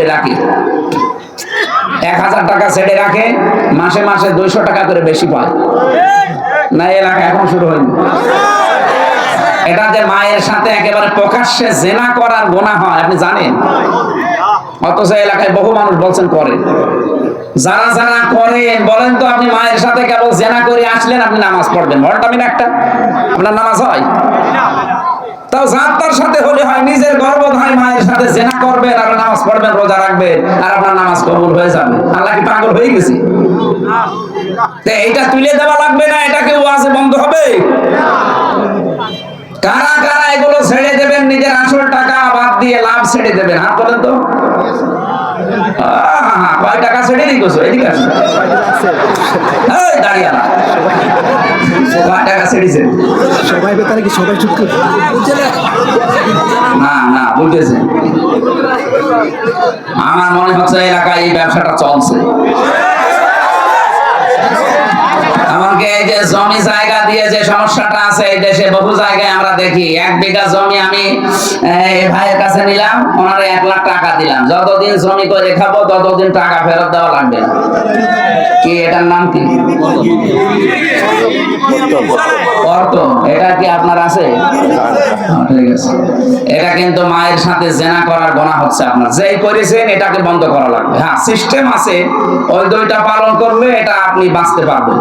রাখে। এক হাজার টাকা রাখে, মাসে মাসে দুইশো টাকা করে বেশি পায়। না এলাকা এখন শুরু হয়নি। মায়ের সাথে একেবারে প্রকাশ্যে জেনা করার গোনা হয়, আপনি জানেন? অথচ এলাকায় বহু মানুষ বলছেন করে। যারা যারা করেন, বলেন তো আপনি মায়ের সাথে কেবল জেনা করে আসলেন, আপনি নামাজ পড়বেন। ভল্টামিন একটা। আপনার নামাজ হয়? তাও যাত্রার সাথে হলে হয়, নিজের গর্ভধারী মায়ের সাথে জেনা করবেন আর নামাজ পড়বেন, রোজা রাখবেন আর আপনার নামাজ কবুল হয়ে যাবে। আল্লাহ কি পাগল হয়ে গেছে? তো এইটা তুলে দেওয়া লাগবে না, এটা কেউ আছে বন্ধ হবে? কারা কারা এগুলো ছেড়ে দেবেন, নিজের আসল টাকা বাদ দিয়ে লাভ ছেড়ে দেবেন? হাত বলেন তো। কয় টাকা ছেড়ে দিই কোসো এদিকে আসো। এই দাঁড়িয়ে না টাকা ছেড়েছে। সবাই বেতারে কি সবাই চুপ করে? না না আমার মনে হচ্ছে এলাকায় এই ব্যবসাটা চলছে। এমনকি এই যে জমি জায়গা দিয়ে যে সমস্যাটা আছে এই দেশে বহু জায়গায় আমরা দেখি। এক বিঘা জমি আমি ভাইয়ের কাছে নিলাম, ওনারে এক লাখ টাকা দিলাম। যতদিন জমি করে খাব, ততদিন টাকা ফেরত দেওয়া লাগবে না। কি নাম কি? এটা কি আপনার আছে? হ্যাঁ, ঠিক আছে। এটা কিন্তু মায়ের সাথে জেনা করার গোনা হচ্ছে আপনার। যেই করেছেন এটাকে বন্ধ করা লাগবে। হ্যাঁ সিস্টেম আছে। ওই দুইটা পালন করলে এটা আপনি বাঁচতে পারবেন।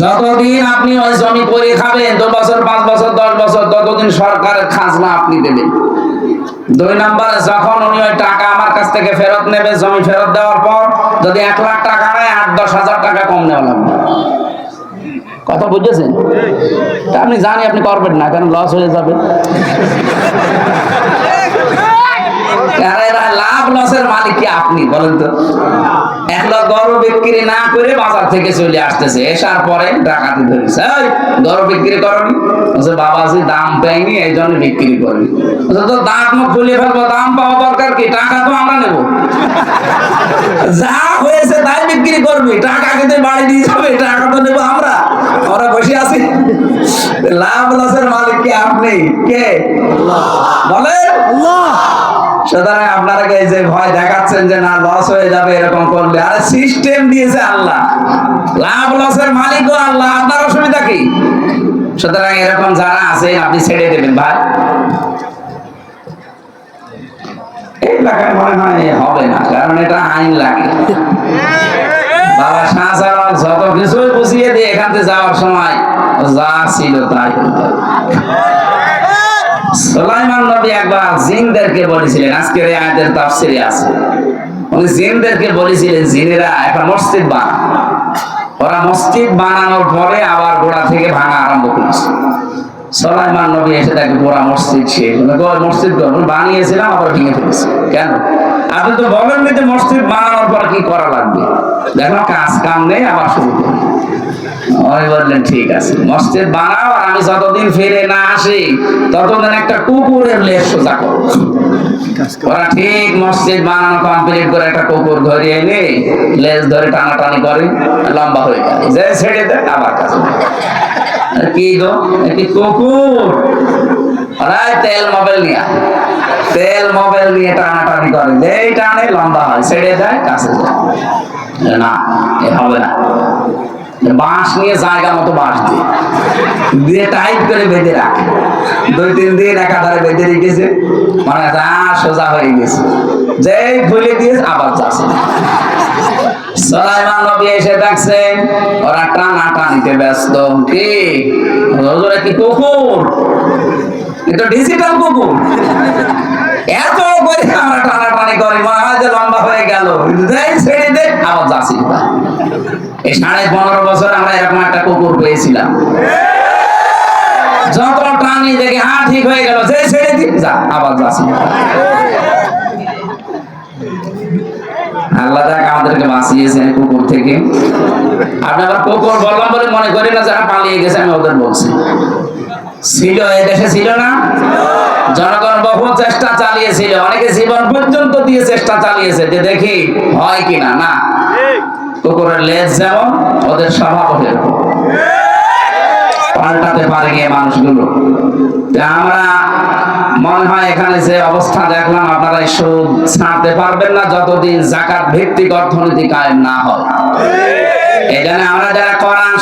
যতদিন আপনি ওই জমি করে খাবেন দু বছর পাঁচ বছর দশ বছর ততদিন সরকারের খাজনা আপনি দেবেন। দুই নাম্বার, যখন উনি ওই টাকা আমার কাছ থেকে ফেরত নেবে, জমি ফেরত দেওয়ার পর, যদি এক লাখ টাকা নেয়, আট, দশ হাজার টাকা কম নেওয়া লাগবে। কথা বুঝেছেন? আপনি জানি আপনি করবেন না, কেন লস হয়ে যাবে? লাভ, লসের মালিক কি আপনি, বলেন তো? এক লাখ গরু বিক্রি না করে বাজার থেকে চলে আসতেছে, এসার পরে ডাকাতি ধরেছে। গরু বিক্রি করনি? বাবাজি, দাম পাইনি এই জন্য বিক্রি করবি তো দাম খুলে ফেলব, দাম পাওয়া দরকার কি টাকা তো আমরা নেব? যা হয়েছে তাই বিক্রি করবি। টাকা কিন্তু বাড়ি দিয়ে যাবে টাকা তো নেব আমরা। আমরা বসে আছি। লাভ লসের মালিক কে আপনি? কে? বলেন। সুতরাং যে ভয় দেখাচ্ছেন যে না লস হয়ে যাবে এরকম করলে। আরে সিস্টেম দিয়েছে আল্লাহ। লাভ লসের মালিকও আল্লাহ আপনার অসুবিধা কি? সুতরাং এরকম যারা আছে আপনি ছেড়ে দেবেন ভাই। এই মনে হয় হবে না, কারণ এটা আইন লাগে। যত বুঝিয়ে দিয়ে এখান থেকে যাওয়ার সময় যা ছিল তাই। নবী একবার জিনদেরকে বলেছিলেন, আজকের এই আয়াতের তাফসিরে আছে। উনি জিনদেরকে বলেছিলেন, জিনেরা একটা মসজিদ বানা। ওরা মসজিদ বানানোর পরে আবার গোড়া থেকে ভাঙা আরম্ভ করেছে। সুলাইমান নবী এসে তাকে গোড়া মসজিদ সে। মসজিদ বানিয়েছিলাম, আবার ভেঙে ফেলেছে। কেন? আপনি তো বলেননি যে মসজিদ বানানোর পর কি করা লাগবে? দেখো, কাজ কাম নেই, আবার শুরু করি। ওই বললেন, ঠিক আছে, মসজিদ বানাও আমি যতদিন ফিরে না আসি, ততদিন একটা কুকুরের লেজ সোজা করো। ওরা ঠিক মসজিদ বানানো কমপ্লিট করে একটা কুকুর ধরে এনে লেজ ধরে টানাটানি করে, লম্বা হয়ে গেল। যে ছেড়ে দেয়, আবার আর কি গো? একটি কুকুর? ওরাই তেল মোবাইল নিয়ে। তেল মোবাইল নিয়ে টানাটানি করে। যেই টানে লম্বা হয়, ছেড়ে দেয়, কাছে যায়। না, এ হবে না। বাঁশ নিয়ে জায়গা মতো বাঁশ দিয়ে দিয়ে টাইট করে বেঁধে রাখে। দুই, তিন দিন একাধারে বেঁধে রেখেছে। মানে যা সোজা হয়ে গেছে। যেই খুলে দিয়ে আবার যাচ্ছে। সলাইমান নবী এসে দেখছেন ওরা টানা টানিতে ব্যস্ত। কি? ওরা কি কুকুর? এটা ডিজিটাল কুকুর। এত করে আমরা টানাটানি করি, মনে হয় যে লম্বা হয়ে গেল। দেয় ছেড়ে দে, আবার যাচ্ছি। এই সাড়ে পনেরো বছর আমরা এরকম একটা কুকুর পেয়েছিলাম। যত টানি দেখে হ্যাঁ ঠিক হয়ে গেল, যে ছেড়ে দি যা, আবার যাচ্ছি। আল্লাহ তাআলা আমাদেরকে বাঁচিয়েছেন কুকুর থেকে। আপনি আবার কুকুর বললাম বলে মনে করি না যারা পালিয়ে গেছে আমি ওদের বলছি। ছিল দেশে ছিল না? জনগণ বহু চেষ্টা চালিয়েছিল অনেকে জীবন পর্যন্ত দিয়ে চেষ্টা চালিয়েছে যে দেখি হয় কিনা না। কুকুরের লেজ যেমন ওদের স্বভাব এরকম পাল্টাতে পারে গিয়ে মানুষগুলো। আমরা মনে হয় এখানে যে অবস্থা দেখলাম, আপনারা সুদ ছাড়তে পারবেন না যতদিন জাকাত ভিত্তিক অর্থনীতি কায়েম না হয়। জন্য আমরা যারা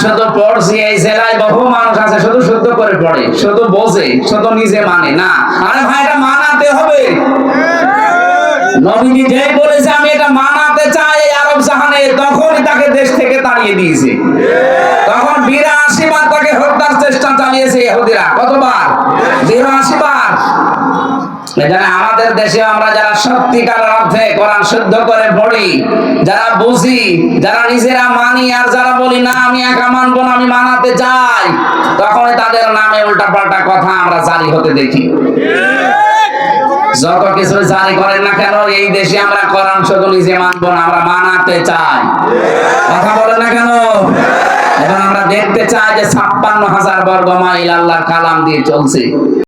শুধু পড়ছি, এই জেলায় বহু মানুষ আছে, শুধু শুদ্ধ করে পড়ে, শুধু বোঝে, শুধু নিজে মানে না। আরে ভাই, এটা মানাতে হবে। নবী বলেছে, আমি এটা মানাতে চাই আরব জাহানে তখনই তাকে দেশ থেকে তাড়িয়ে দিয়েছে। তখন বিরাশি বার তাকে হত্যার চেষ্টা চালিয়েছে ইহুদিরা কতবার বিরাশি বার এখানে আমাদের দেশে আমরা যারা সত্যিকার অর্থে কোরআন শুদ্ধ করে পড়ি, যারা বুঝি, যারা নিজেরা মানি আর যারা বলি, না, আমি একা মানবো না, আমি মানাতে চাই তখন তাদের নামে উল্টা পাল্টা কথা আমরা জারি হতে দেখি। যত কিছু জারি করেন না কেন, এই দেশে আমরা কোরআন শুধু নিজে মানবো না, আমরা মানাতে চাই। কথা বলেন না কেন? এখন আমরা দেখতে চাই যে ছাপ্পান্ন হাজার বর্গ মাইল আল্লাহর কালাম দিয়ে চলছে।